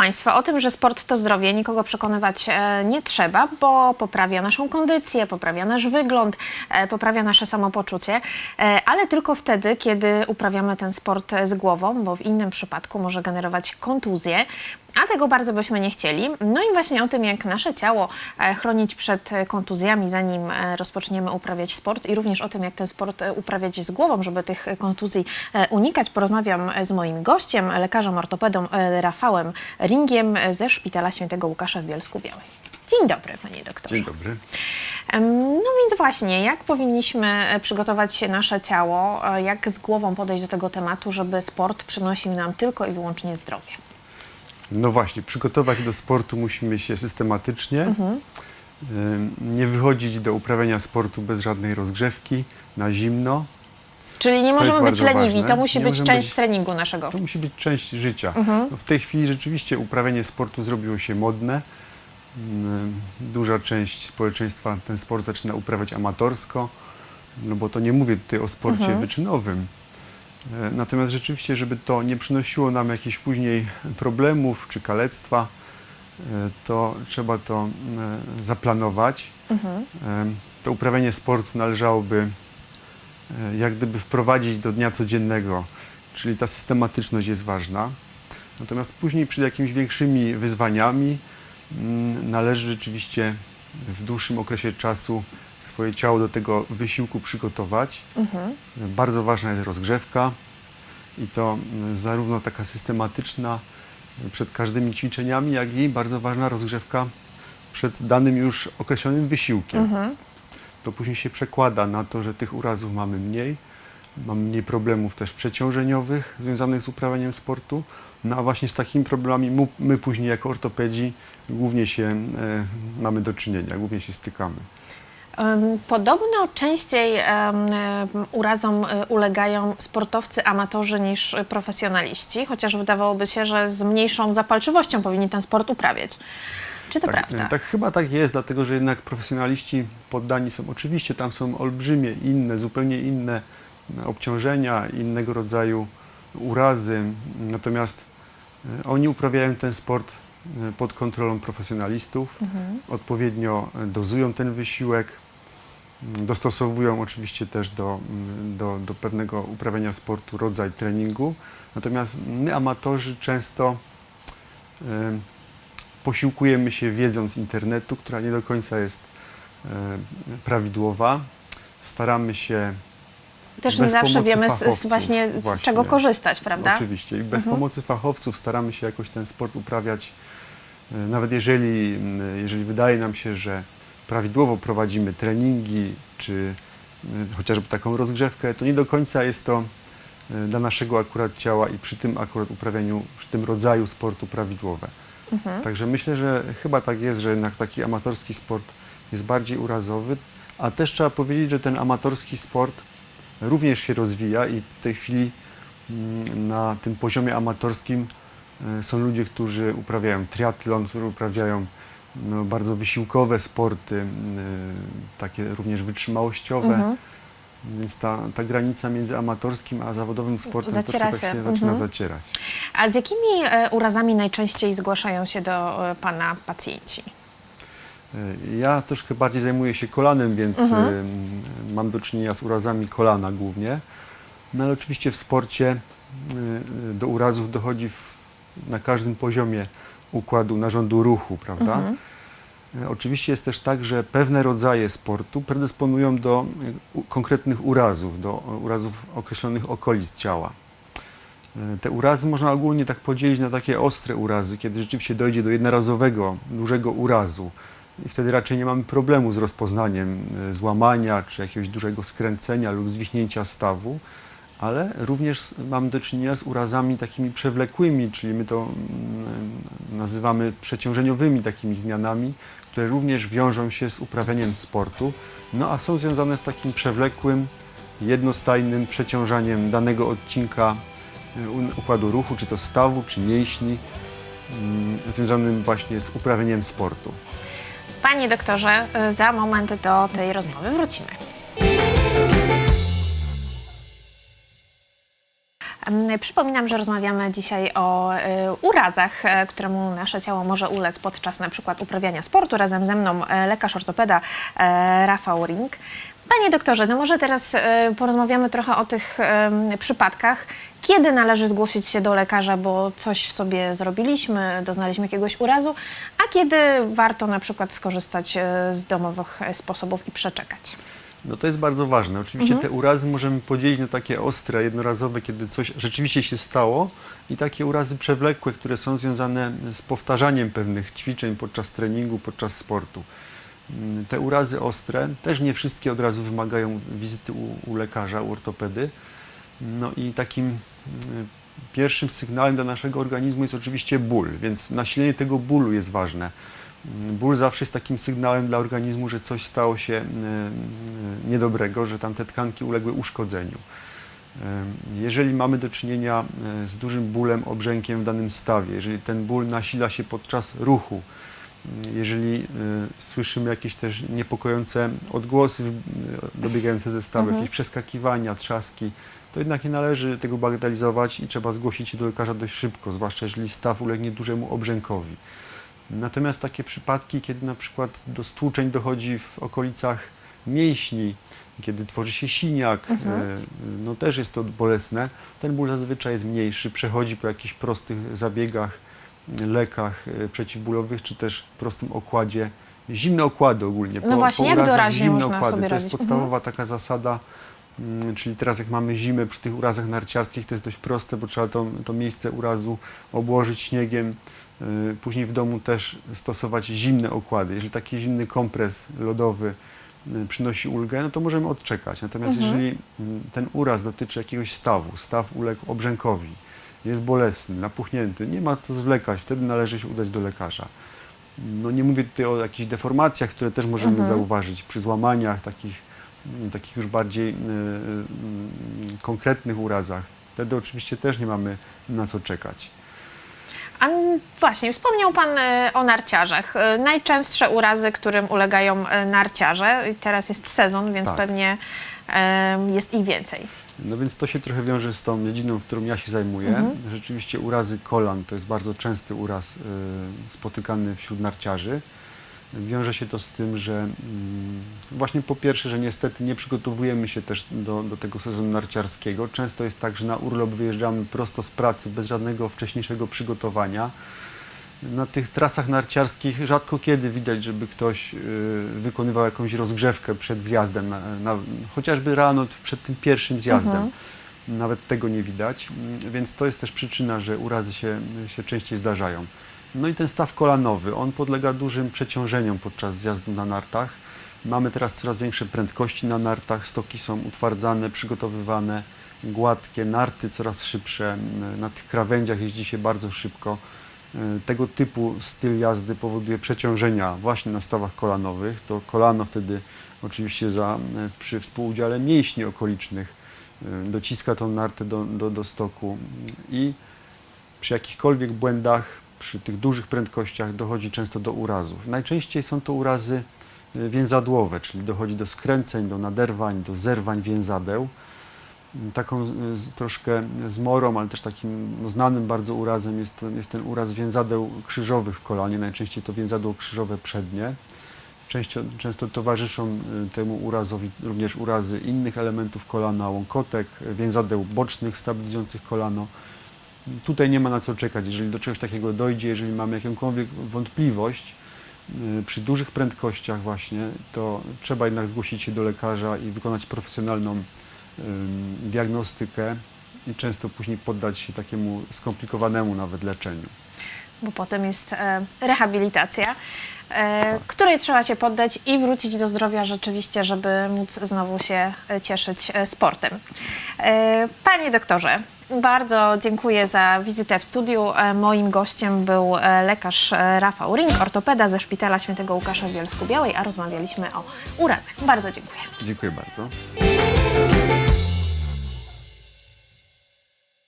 Państwa, o tym, że sport to zdrowie, nikogo przekonywać e, nie trzeba, bo poprawia naszą kondycję, poprawia nasz wygląd, e, poprawia nasze samopoczucie, e, ale tylko wtedy, kiedy uprawiamy ten sport z głową, bo w innym przypadku może generować kontuzję, a tego bardzo byśmy nie chcieli. No i właśnie o tym, jak nasze ciało chronić przed kontuzjami, zanim rozpoczniemy uprawiać sport i również o tym, jak ten sport uprawiać z głową, żeby tych kontuzji unikać, porozmawiam z moim gościem, lekarzem ortopedą Rafałem Ringiem ze Szpitala Świętego Łukasza w Bielsku Białej. Dzień dobry, panie doktorze. Dzień dobry. No więc właśnie, jak powinniśmy przygotować nasze ciało, e, jak z głową podejść do tego tematu, żeby sport przynosił nam tylko i wyłącznie zdrowie? No właśnie, przygotować do sportu musimy się systematycznie. Mhm. Nie wychodzić do uprawiania sportu bez żadnej rozgrzewki, na zimno. Czyli nie możemy być leniwi, ważne. to musi Nie być część być- treningu naszego. To musi być część życia. Mhm. No w tej chwili rzeczywiście uprawianie sportu zrobiło się modne. Ym, Duża część społeczeństwa ten sport zaczyna uprawiać amatorsko, no bo to nie mówię tutaj o sporcie Mhm. wyczynowym. E, Natomiast rzeczywiście, żeby to nie przynosiło nam jakichś później problemów czy kalectwa, e, to trzeba to e, zaplanować. Mhm. To uprawianie sportu należałoby jak gdyby wprowadzić do dnia codziennego, czyli ta systematyczność jest ważna. Natomiast później przed jakimiś większymi wyzwaniami mm, należy rzeczywiście w dłuższym okresie czasu swoje ciało do tego wysiłku przygotować. Mhm. Bardzo ważna jest rozgrzewka i to mm, zarówno taka systematyczna y, przed każdymi ćwiczeniami, jak i bardzo ważna rozgrzewka przed danym już określonym wysiłkiem. Mhm. To później się przekłada na to, że tych urazów mamy mniej, mamy mniej problemów też przeciążeniowych związanych z uprawianiem sportu. No a właśnie z takimi problemami my później jako ortopedzi głównie się e, mamy do czynienia, głównie się stykamy. Podobno częściej em, urazom e, ulegają sportowcy amatorzy niż e, profesjonaliści, chociaż wydawałoby się, że z mniejszą zapalczywością powinni ten sport uprawiać. Czy to tak, prawda? e, Tak, chyba tak jest, dlatego że jednak profesjonaliści poddani są, oczywiście tam są olbrzymie, inne, zupełnie inne e, obciążenia, innego rodzaju urazy, natomiast e, oni uprawiają ten sport pod kontrolą profesjonalistów, Mhm. odpowiednio dozują ten wysiłek, dostosowują oczywiście też do, do, do pewnego uprawiania sportu rodzaj treningu, natomiast my amatorzy często posiłkujemy się wiedzą z internetu, która nie do końca jest e, prawidłowa. Staramy się Też nie zawsze pomocy wiemy z, fachowców, właśnie z właśnie. czego korzystać, prawda? oczywiście i bez Mhm. pomocy fachowców staramy się jakoś ten sport uprawiać. E, Nawet jeżeli, jeżeli wydaje nam się, że prawidłowo prowadzimy treningi, czy e, chociażby taką rozgrzewkę, to nie do końca jest to dla naszego akurat ciała i przy tym akurat uprawianiu, przy tym rodzaju sportu prawidłowe. Mhm. Także myślę, że chyba tak jest, że jednak taki amatorski sport jest bardziej urazowy, a też trzeba powiedzieć, że ten amatorski sport również się rozwija i w tej chwili mm, na tym poziomie amatorskim e, są ludzie, którzy uprawiają triatlon, którzy uprawiają no, bardzo wysiłkowe sporty, m, e, takie również wytrzymałościowe. Mhm. Więc ta, ta granica między amatorskim a zawodowym sportem Zaciera troszkę tak się. się zaczyna Mhm. zacierać. A z jakimi e, urazami najczęściej zgłaszają się do e, Pana pacjenci? E, Ja troszkę bardziej zajmuję się kolanem, więc Mhm. em, mam do czynienia z urazami kolana głównie. No ale oczywiście w sporcie y, do urazów dochodzi w, na każdym poziomie układu narządu ruchu, prawda? Mhm. E, Oczywiście jest też tak, że pewne rodzaje sportu predysponują do u- konkretnych urazów, do e, urazów określonych okolic ciała. E, Te urazy można ogólnie tak podzielić na takie ostre urazy, kiedy rzeczywiście dojdzie do jednorazowego, dużego urazu i wtedy raczej nie mamy problemu z rozpoznaniem e, złamania czy jakiegoś dużego skręcenia lub zwichnięcia stawu, ale również mamy do czynienia z urazami takimi przewlekłymi, czyli my to mm, nazywamy przeciążeniowymi takimi zmianami, które również wiążą się z uprawianiem sportu, no a są związane z takim przewlekłym, jednostajnym przeciążaniem danego odcinka u- układu ruchu, czy to stawu, czy mięśni, mm, związanym właśnie z uprawianiem sportu. Panie doktorze, e, za moment do tej rozmowy wrócimy. Przypominam, że rozmawiamy dzisiaj o e, urazach, e, któremu nasze ciało może ulec podczas na przykład uprawiania sportu. Razem ze mną e, lekarz ortopeda e, Rafał Ring. Panie doktorze, no może teraz porozmawiamy trochę o tych przypadkach. Kiedy należy zgłosić się do lekarza, bo coś sobie zrobiliśmy, doznaliśmy jakiegoś urazu, a kiedy warto na przykład skorzystać z domowych sposobów i przeczekać? No to jest bardzo ważne. Oczywiście te urazy możemy podzielić na takie ostre, jednorazowe, kiedy coś rzeczywiście się stało i takie urazy przewlekłe, które są związane z powtarzaniem pewnych ćwiczeń podczas treningu, podczas sportu. Mm, Te urazy ostre też nie wszystkie od razu wymagają wizyty u, u lekarza, u ortopedy. No i takim mm, pierwszym sygnałem dla naszego organizmu jest oczywiście ból, więc nasilenie tego bólu jest ważne. Ból zawsze jest takim sygnałem dla organizmu, że coś stało się e, e, niedobrego, że tam te tkanki uległy uszkodzeniu. E, Jeżeli mamy do czynienia z dużym bólem, obrzękiem w danym stawie, jeżeli ten ból nasila się podczas ruchu, jeżeli słyszymy jakieś też niepokojące odgłosy dobiegające ze stawu, jakieś przeskakiwania, trzaski, to jednak nie należy tego bagatelizować i trzeba zgłosić się do lekarza dość szybko, zwłaszcza jeżeli staw ulegnie dużemu obrzękowi. Natomiast takie przypadki, kiedy na przykład do stłuczeń dochodzi w okolicach mięśni, kiedy tworzy się siniak, e, no też jest to bolesne. Ten ból zazwyczaj jest mniejszy, przechodzi po jakichś prostych zabiegach, lekach e, przeciwbólowych, czy też prostym okładzie. Zimne okłady ogólnie. No właśnie, jak urazach doraźnie zimne można okłady. sobie To jest radzić? podstawowa taka zasada, mm, czyli teraz jak mamy zimę przy tych urazach narciarskich, to jest dość proste, bo trzeba to, to miejsce urazu obłożyć śniegiem. Y, Później w domu też stosować zimne okłady. Jeżeli taki zimny kompres lodowy y, przynosi ulgę, no to możemy odczekać. Natomiast jeżeli mm, ten uraz dotyczy jakiegoś stawu, staw uległ obrzękowi, jest bolesny, napuchnięty, nie ma to zwlekać, wtedy należy się udać do lekarza. No nie mówię tutaj o jakichś deformacjach, które też możemy zauważyć przy złamaniach, takich, mm, takich już bardziej y, y, y, konkretnych urazach. Wtedy oczywiście też nie mamy na co czekać. A właśnie, wspomniał Pan e, o narciarzach. E, Najczęstsze urazy, którym ulegają e, narciarze, i teraz jest sezon, więc Tak. pewnie jest ich więcej. No więc to się trochę wiąże z tą dziedziną, którą ja się zajmuję. Rzeczywiście urazy kolan to jest bardzo częsty uraz spotykany wśród narciarzy. Wiąże się to z tym, że mm, właśnie po pierwsze, że niestety nie przygotowujemy się też do, do tego sezonu narciarskiego. Często jest tak, że na urlop wyjeżdżamy prosto z pracy bez żadnego wcześniejszego przygotowania. Na tych trasach narciarskich rzadko kiedy widać, żeby ktoś y, wykonywał jakąś rozgrzewkę przed zjazdem, na, na, chociażby rano przed tym pierwszym zjazdem. Nawet tego nie widać, więc to jest też przyczyna, że urazy się, się częściej zdarzają. No i ten staw kolanowy, on podlega dużym przeciążeniom podczas zjazdu na nartach. Mamy teraz coraz większe prędkości na nartach, stoki są utwardzane, przygotowywane, gładkie, narty coraz szybsze. Na tych krawędziach jeździ się bardzo szybko. E, Tego typu styl jazdy powoduje przeciążenia właśnie na stawach kolanowych. To kolano wtedy oczywiście za, przy współudziale mięśni okolicznych e, dociska tą nartę do, do, do stoku i przy jakichkolwiek błędach, przy tych dużych prędkościach dochodzi często do urazów. Najczęściej są to urazy e, więzadłowe, czyli dochodzi do skręceń, do naderwań, do zerwań więzadeł. Mm, Taką z- troszkę zmorą, ale też takim no, znanym bardzo urazem jest, to, jest ten uraz więzadeł krzyżowych w kolanie, najczęściej to więzadło krzyżowe przednie. Często, towarzyszą y, temu urazowi również urazy innych elementów kolana, łąkotek, y, więzadeł bocznych stabilizujących kolano. Tutaj nie ma na co czekać. Jeżeli do czegoś takiego dojdzie, jeżeli mamy jakąkolwiek wątpliwość y, przy dużych prędkościach właśnie, to trzeba jednak zgłosić się do lekarza i wykonać profesjonalną diagnostykę i często później poddać się takiemu skomplikowanemu nawet leczeniu. bo potem jest e, rehabilitacja, e, Tak. której trzeba się poddać i wrócić do zdrowia rzeczywiście, żeby móc znowu się e, cieszyć sportem. Panie doktorze, bardzo dziękuję za wizytę w studiu. E, moim gościem był e, lekarz e, Rafał Ring, ortopeda ze Szpitala Świętego Łukasza w Bielsku-Białej, a rozmawialiśmy o urazach. Bardzo dziękuję. Dziękuję bardzo.